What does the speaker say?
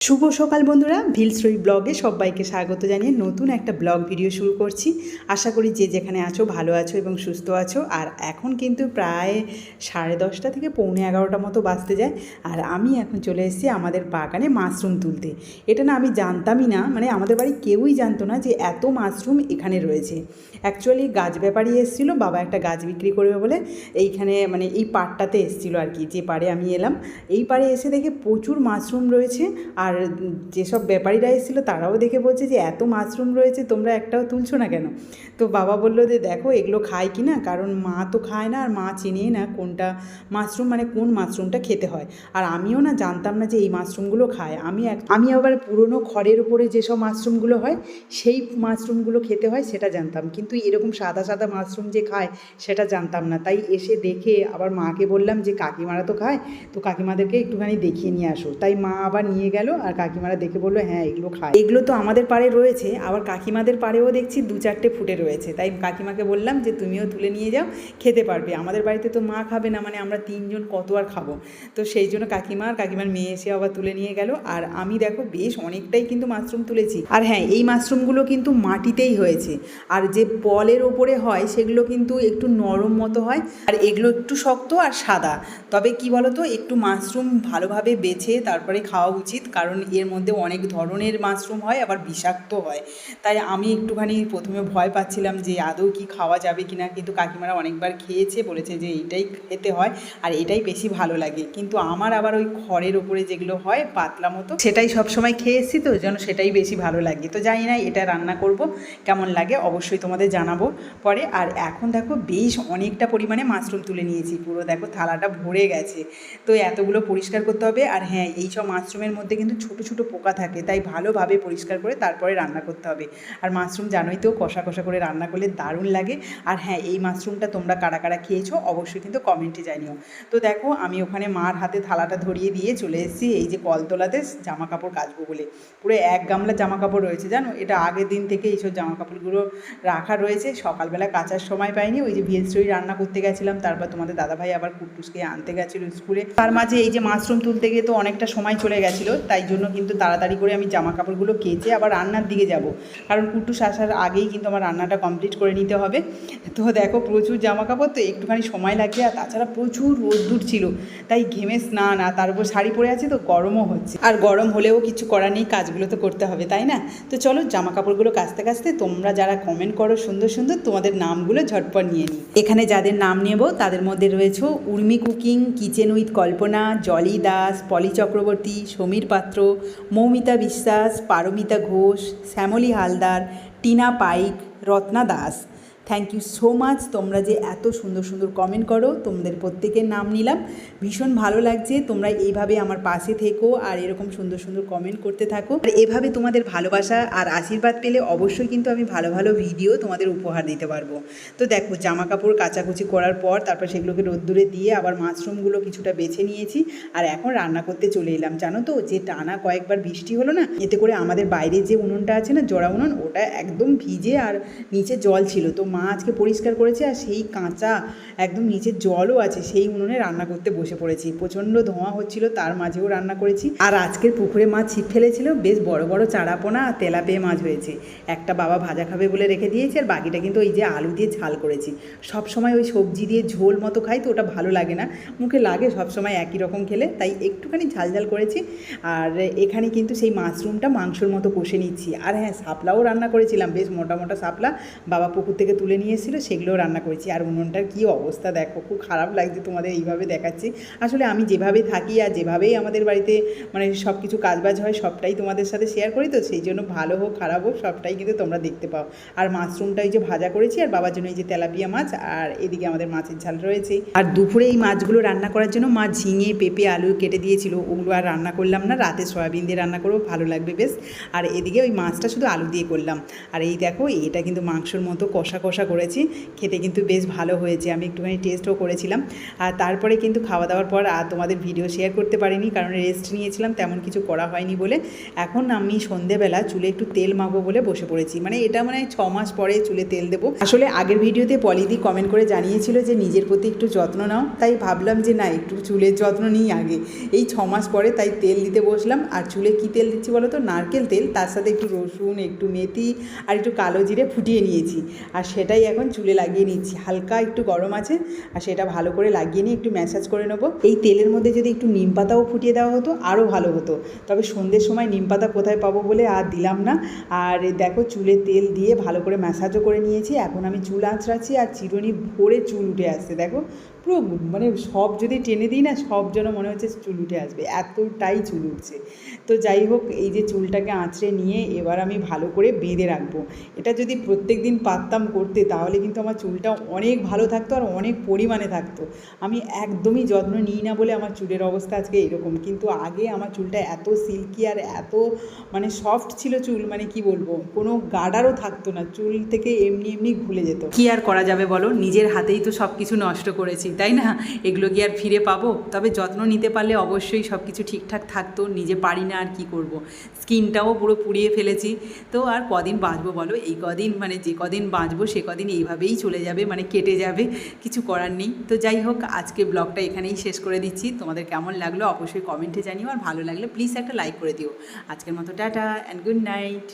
শুভ সকাল বন্ধুরা ভিলশ্রী ব্লগে সবাইকে স্বাগত জানিয়ে নতুন একটা ব্লগ ভিডিও শুরু করছি। আশা করি যে যেখানে আছো ভালো আছো এবং সুস্থ আছো। আর এখন কিন্তু প্রায় সাড়ে দশটা থেকে পৌনে এগারোটা মতো বাঁচতে যায়। আর আমি এখন চলে এসেছি আমাদের বাগানে মাশরুম তুলতে। এটা না আমি জানতামই না মানে আমাদের বাড়ি কেউই জানতো না যে এত মাশরুম এখানে রয়েছে। অ্যাকচুয়ালি গাছ ব্যাপারী এসেছিল, বাবা একটা গাছ বিক্রি করবে বলে এইখানে মানে এই পাড়টাতে এসেছিল আর কি, যে পাড়ে আমি এলাম। এই পাড়ে এসে দেখে প্রচুর মাশরুম রয়েছে। আর যেসব ব্যাপারীরা এসেছিল তারাও দেখে বলছে যে এত মাশরুম রয়েছে, তোমরা একটাও তুলছো না কেন? তো বাবা বলল যে দেখো, এগুলো খায় কি না? কারণ মা তো খায় না আর মা চিনেই না কোনটা মাশরুম মানে কোন মাশরুমটা খেতে হয়। আর আমিও না জানতাম না যে এই মাশরুমগুলো খায়। আমি এক, আমি আবার পুরনো খড়ের উপরে যেসব মাশরুমগুলো হয়, সেই মাশরুমগুলো খেতে হয় সেটা জানতাম। কিন্তু এরকম সাদা সাদা মাশরুম যে খায় সেটা জানতাম না। তাই এসে দেখে আবার মাকে বললাম যে কাকিমারা তো খায়, তো কাকিমাদেরকে একটুখানি দেখিয়ে নিয়ে আসো। তাই মা আবার নিয়ে গেল আর কাকিমারা দেখে বলল হ্যাঁ এগুলো খায় এগুলো তো আমাদের পাড়ে রয়েছে, আবার কাকিমাদের পাড়েও দেখছি দু চারটে ফুটে রয়েছে। তাই কাকিমাকে বললাম যে, তুমিও তুলে নিয়ে যাও, খেতে পারবে। আমাদের বাড়িতে তো মা খাবে না মানে আমরা তিনজন কত আর খাব? তো সেই জন্য কাকিমা আর কাকিমার মেয়ে এসে আবার তুলে নিয়ে গেল। আর আমি দেখো, বেশ অনেকটাই কিন্তু মাশরুম তুলেছি। আর হ্যাঁ এই মাশরুমগুলো কিন্তু মাটিতেই হয়েছে। আর যে পলের ওপরে হয়, সেগুলো কিন্তু একটু নরম মতো হয়। আর এগুলো একটু শক্ত আর সাদা। তবে কি বলতো, একটু মাশরুম ভালোভাবে বেছে তারপরে খাওয়া উচিত। কারণ এর মধ্যে অনেক ধরনের মাশরুম হয়, আবার বিষাক্ত হয়। তাই আমি একটুখানি প্রথমে ভয় পাচ্ছিলাম যে আদৌ কি খাওয়া যাবে কি না কিন্তু কাকিমারা অনেকবার খেয়েছে, বলেছে যে এইটাই খেতে হয় আর এটাই বেশি ভালো লাগে। কিন্তু আমার আবার ওই খড়ের ওপরে যেগুলো হয়, পাতলা মতো, সেটাই সবসময় খেয়ে এসেছি তো, যেন সেটাই বেশি ভালো লাগে। তো জানি না এটা রান্না করব, কেমন লাগে অবশ্যই তোমাদের জানাব পরে। আর এখন দেখো বেশ অনেকটা পরিমাণে মাশরুম তুলে নিয়েছি, পুরো দেখো থালাটা ভরে গেছে। তো এতগুলো পরিষ্কার করতে হবে, আর হ্যাঁ এই সব মাশরুমের মধ্যে কিন্তু ছোট ছোট পোকা থাকে, তাই ভালোভাবে পরিষ্কার করে তারপরে রান্না করতে হবে। আর মাশরুম জানোই তো, কষা কষা করে রান্না করলে দারুণ লাগে। আর হ্যাঁ এই মাশরুমটা তোমরা কারা কারা খেয়েছো অবশ্যই কিন্তু কমেন্টে জানিও। তো দেখো, আমি ওখানে মার হাতে থালাটা ধরিয়ে দিয়ে চলে এসেছি, এই যে কলতলাতে জামা কাপড় কাচবো বলে। পুরো এক গামলা জামা কাপড় রয়েছে, জানো? এটা আগের দিন থেকে এইসব জামা কাপড়গুলো রাখা রয়েছে, সকালবেলা কাচার সময় পাইনি। ওই যে ভিএসটরি রান্না করতে গেছিলাম, তারপর তোমাদের দাদাভাই আবার কুট্টুসকে আনতে গেছিল স্কুলে। তার মাঝে এই যে মাশরুম তুলতে গিয়ে তো অনেকটা সময় চলে গেছিল, তাই জন্য কিন্তু তাড়াতাড়ি করে আমি জামা কাপড়গুলো কেচে আবার রান্নার দিকে যাব। কারণ কুট্টুস আসার আগেই কিন্তু আমার রান্নাটা কমপ্লিট করে নিতে হবে। তো দেখো প্রচুর জামা কাপড় তো একটুখানি সময় লাগছে আর তাছাড়া প্রচুর রোদ্দুর ছিল। তাই ঘেমে স্নান আর তার উপর শাড়ি পরে আছে তো গরমও হচ্ছে। আর গরম হলেও কিছু করার নেই, কাজগুলো তো করতে হবে, তাই না? তো চলো জামা কাপড়গুলো কাচতে কাচতে তোমরা যারা কমেন্ট করো সুন্দর সুন্দর, তোমাদের নামগুলো ঝটপট নিয়ে নিই। এখানে যাদের নাম নেব, তাদের মধ্যে রয়েছে Urmi cooking, kitchen with Kalpana, Jolly Das, Poly Chakraborty, Samir Patra Moumita Biswas Paromita Ghosh Shyamali Haldar Tina Paik Ratna Das. Thank you so much তোমরা যে এত সুন্দর সুন্দর কমেন্ট করো, তোমাদের প্রত্যেকের নাম নিলাম। ভীষণ ভালো লাগছে। তোমরা এইভাবে আমার পাশে থেকো আর এরকম সুন্দর সুন্দর কমেন্ট করতে থাকো। আর এভাবে তোমাদের ভালোবাসা আর আশীর্বাদ পেলে অবশ্যই কিন্তু আমি ভালো ভালো ভিডিও তোমাদের উপহার দিতে পারব। তো দেখো জামা কাপড় কাচাকুচি করার পর তারপর সেগুলোকে রোদ্দুরে দিয়ে আবার মাশরুমগুলো কিছুটা বেছে নিয়েছি। আর এখন রান্না করতে চলে এলাম। জানো তো, যে টানা কয়েকবার বৃষ্টি হলো না, এতে করে আমাদের বাইরে যে উনুনটা আছে না, জোড়া উনুন, ওটা একদম ভিজে আর নিচে জল ছিল। তো মা আজকে পরিষ্কার করেছে আর সেই কাঁচা একদম নিচে জলও আছে, সেই উনুনে রান্না করতে বসে পড়েছি। প্রচণ্ড ধোঁয়া হচ্ছিল, তার মাঝেও রান্না করেছি। আর আজকের পুকুরে মাছ ছিপ ফেলেছিল, বেশ বড় বড় চারাপোনা আর তেলাপিয়া মাছ হয়েছে। একটা বাবা ভাজা খাবে বলে রেখে দিয়েছে আর বাকিটা কিন্তু ওই যে আলু দিয়ে ঝাল করেছি। সব সময় ওই সবজি দিয়ে ঝোল মতো খাই তো ওটা ভালো লাগে না। মুখে লাগে সব সময় একই রকম খেলে, তাই একটুখানি ঝাল ঝাল করেছি। আর এখানে কিন্তু সেই মাশরুমটা মাংসর মতো কষে নিচ্ছি। আর হ্যাঁ শাপলাও রান্না করেছিলাম, বেশ মোটা মোটা শাপলা। বাবা পুকুর থেকে তুলে নিয়ে এসেছিল সেগুলোও রান্না করেছি। আর উনুনটার কী অবস্থা দেখো, খুব খারাপ লাগছে তোমাদের এইভাবে দেখাচ্ছি। আসলে আমি যেভাবে থাকি আর যেভাবেই আমাদের বাড়িতে মানে সব কিছু কাজবাজ হয়, সবটাই তোমাদের সাথে শেয়ার করি তো, সেই জন্য ভালো হোক, খারাপ হোক, সবটাই কিন্তু তোমরা দেখতে পাও। আর মাশরুমটা এই যে ভাজা করেছি, আর বাবার জন্য এই যে তেলাপিয়া মাছ, আর এদিকে আমাদের মাছের ঝাল রয়েছে। আর দুপুরে এই মাছগুলো রান্না করার জন্য মা ঝিঙে, পেঁপে, আলু কেটে দিয়েছিল। ওগুলো আর রান্না করলাম না, রাতে সয়াবিন দিয়ে রান্না করব, ভালো লাগবে বেশ। আর এদিকে ওই মাছটা শুধু আলু দিয়ে করলাম। আর এই দেখো এটা কিন্তু মাংসর মতো কষা কষা কষা করেছি। খেতে কিন্তু বেশ ভালো হয়েছে। আমি একটুখানি টেস্টও করেছিলাম। আর তারপরে কিন্তু খাওয়া দাওয়ার পর আর তোমাদের ভিডিও শেয়ার করতে পারিনি। কারণ রেস্ট নিয়েছিলাম, তেমন কিছু করা হয়নি বলে। এখন আমি সন্ধেবেলা চুলে একটু তেল মাখবো বলে বসে পড়েছি। মানে এটা মানে ছ মাস পরে চুলে তেল দেবো। আসলে আগের ভিডিওতে পলিদি কমেন্ট করে জানিয়েছিল যে, নিজের প্রতি একটু যত্ন নাও। তাই ভাবলাম যে, না, একটু চুলের যত্ন নিই আগে। এই ছ মাস পরে তাই তেল দিতে বসলাম। আর চুলে কী তেল দিচ্ছি বলো তো? নারকেল তেল। তার সাথে একটু রসুন, একটু মেথি আর একটু কালো জিরে ফুটিয়ে নিয়েছি। আর সেটাই এখন চুলে লাগিয়ে নিচ্ছি। হালকা একটু গরম আছে, আর সেটা ভালো করে লাগিয়ে নিয়ে একটু ম্যাসাজ করে নেব। এই তেলের মধ্যে যদি একটু নিম পাতাও ফুটিয়ে দেওয়া হতো, আরও ভালো হতো। তবে সন্ধ্যের সময় নিম পাতা কোথায় পাবো বলে আর দিলাম না। আর দেখো চুলে তেল দিয়ে ভালো করে ম্যাসাজও করে নিয়েছি। এখন আমি চুল আঁচড়াচ্ছি আর চিরুনি ভরে চুল উঠে আসছে, দেখো। পুরো মানে সব যদি টেনে দিই না, সব যেন মনে হচ্ছে চুল উঠে আসবে। এতটাই চুল উঠছে। তো যাই হোক, এই যে চুলটাকে আঁচড়ে নিয়ে এবার আমি ভালো করে বেঁধে রাখব। এটা যদি প্রত্যেক দিন পারতাম করতে, তাহলে কিন্তু আমার চুলটা অনেক ভালো থাকতো আর অনেক পরিমাণে থাকতো। আমি একদমই যত্ন নিই না বলে আমার চুলের অবস্থা আজকে এরকম। কিন্তু আগে আমার চুলটা এত সিল্কি আর এত মানে সফট ছিল চুল মানে কি বলব, কোনো গার্ডারও থাকতো না। চুল থেকে এমনি এমনি খুলে যেত। কি আর করা যাবে বলো? নিজের হাতেই তো সব কিছু নষ্ট করেছি। তাই না? এগুলো কি আর ফিরে পাবো? তবে যত্ন নিতে পারলে অবশ্যই সব কিছু ঠিকঠাক থাকতো, নিজে পারি না আর কি করব। স্কিনটাও পুরো পুড়িয়ে ফেলেছি। তো আর কদিন বাঁচবো বলো? এই কদিন মানে যে কদিন বাঁচবো, সে কদিন এইভাবেই চলে যাবে মানে কেটে যাবে। কিছু করার নেই। তো যাই হোক, আজকে ব্লগটা এখানেই শেষ করে দিচ্ছি। তোমাদের কেমন লাগল অবশ্যই কমেন্টে জানিও। আর ভালো লাগলে প্লিজ একটা লাইক করে দিও। আজকের মতো টাটা অ্যান্ড গুড নাইট